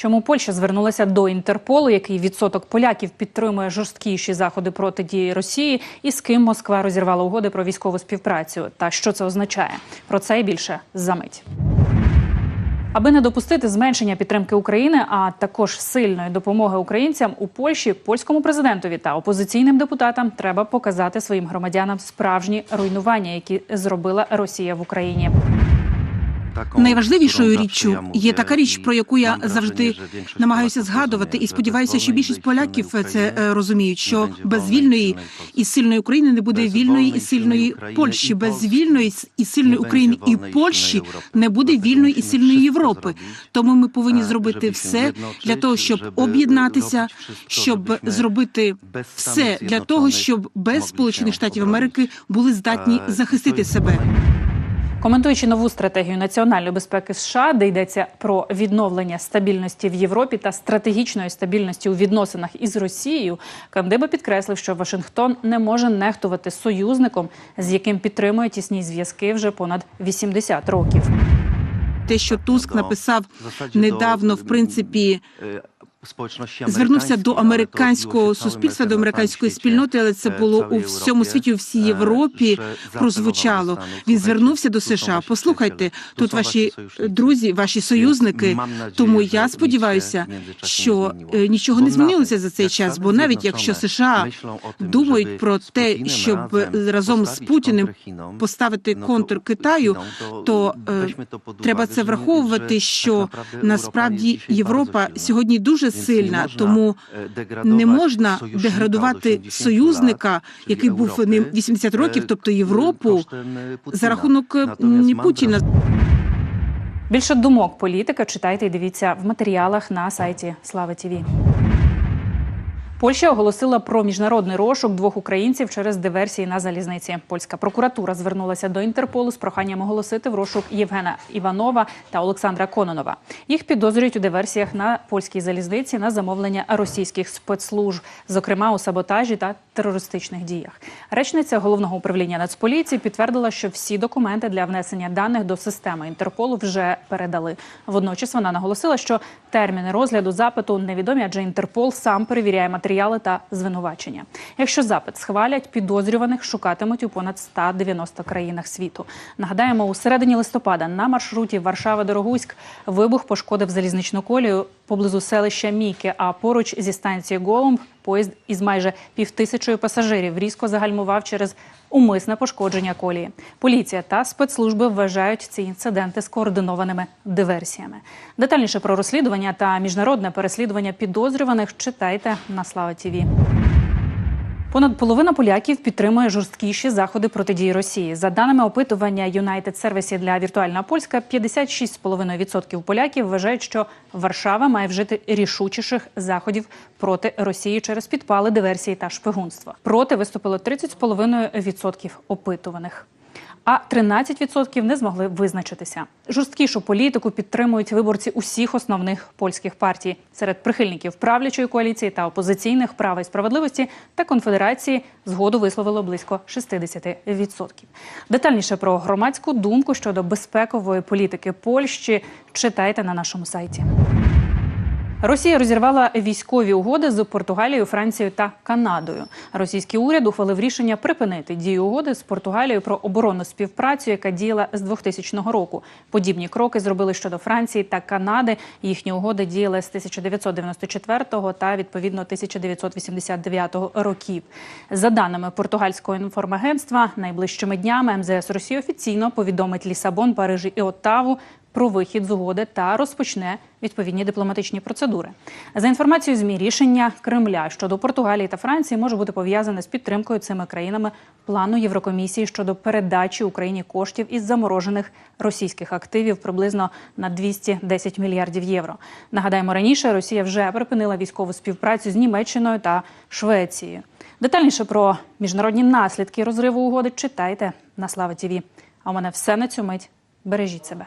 Чому Польща звернулася до Інтерполу, який відсоток поляків підтримує жорсткіші заходи протидії Росії, і з ким Москва розірвала угоди про військову співпрацю? Та що це означає? Про це і більше за мить. Аби не допустити зменшення підтримки України, а також сильної допомоги українцям у Польщі, польському президентові та опозиційним депутатам треба показати своїм громадянам справжні руйнування, які зробила Росія в Україні. Найважливішою річчю є така річ, про яку я завжди намагаюся згадувати, і сподіваюся, що більшість поляків це е, розуміють. Що без вільної і сильної України не буде вільної і сильної Польщі. Без вільної і сильної України і Польщі не буде вільної і сильної Європи. Тому ми повинні зробити все для того, щоб об'єднатися, щоб зробити все для того, щоб без Сполучених Штатів Америки були здатні захистити себе. Коментуючи нову стратегію національної безпеки США, де йдеться про відновлення стабільності в Європі та стратегічної стабільності у відносинах із Росією, Кандиба підкреслив, що Вашингтон не може нехтувати союзником, з яким підтримує тісні зв'язки вже понад 80 років. Те, що Туск написав недавно, в принципі, звернувся до американського суспільства, до американської спільноти, але це було у всьому світі, у всій Європі прозвучало. Він звернувся до США. Послухайте, тут ваші друзі, ваші союзники. Тому я сподіваюся, що е, нічого не змінилося за цей час. Бо навіть якщо США думають про те, щоб разом з Путіним поставити контур Китаю, то е, треба це враховувати, що насправді Європа сьогодні дуже сильна, тому не можна деградувати союзника, який був ним 80 років, тобто Європу, за рахунок Путіна. Більше думок політика читайте і дивіться в матеріалах на сайті Слава ТІВІ. Польща оголосила про міжнародний розшук двох українців через диверсії на залізниці. Польська прокуратура звернулася до Інтерполу з проханням оголосити в розшук Євгена Іванова та Олександра Кононова. Їх підозрюють у диверсіях на польській залізниці на замовлення російських спецслужб, зокрема у саботажі та терористичних діях. Речниця головного управління Нацполіції підтвердила, що всі документи для внесення даних до системи Інтерполу вже передали. Водночас вона наголосила, що терміни розгляду запиту невідомі, адже Інтерпол сам перевіряє матеріали та звинувачення. Якщо запит схвалять, підозрюваних шукатимуть у понад 190 країнах світу. Нагадаємо, у середині листопада на маршруті Варшава-Дорогуськ вибух пошкодив залізничну колію поблизу селища Міки. А поруч зі станції Голумб поїзд із майже півтисячою пасажирів різко загальмував через умисне пошкодження колії. Поліція та спецслужби вважають ці інциденти скоординованими диверсіями. Детальніше про розслідування та міжнародне переслідування підозрюваних читайте на Слава Тіві. Понад половина поляків підтримує жорсткіші заходи протидії Росії. За даними опитування United Service для віртуальна польська, 56,5% поляків вважають, що Варшава має вжити рішучіших заходів проти Росії через підпали, диверсії та шпигунства. Проти виступило 30,5% опитуваних. А 13% не змогли визначитися. Жорсткішу політику підтримують виборці усіх основних польських партій серед прихильників правлячої коаліції та опозиційних права і справедливості та конфедерації згоду висловило близько 60%. Детальніше про громадську думку щодо безпекової політики Польщі читайте на нашому сайті. Росія розірвала військові угоди з Португалією, Францією та Канадою. Російський уряд ухвалив рішення припинити дію угоди з Португалією про оборонну співпрацю, яка діяла з 2000 року. Подібні кроки зробили щодо Франції та Канади. Їхні угоди діяли з 1994 та відповідно 1989 років. За даними португальського інформагентства, найближчими днями МЗС Росії офіційно повідомить Лісабон, Париж і Оттаву про вихід з угоди та розпочне відповідні дипломатичні процедури. За інформацією змі рішення Кремля щодо Португалії та Франції може бути пов'язане з підтримкою цими країнами плану Єврокомісії щодо передачі Україні коштів із заморожених російських активів приблизно на 210 мільярдів євро. Нагадаємо, раніше Росія вже припинила військову співпрацю з Німеччиною та Швецією. Детальніше про міжнародні наслідки розриву угоди читайте на Слава Тіві. А у мене все на цю мить. Бережіть себе.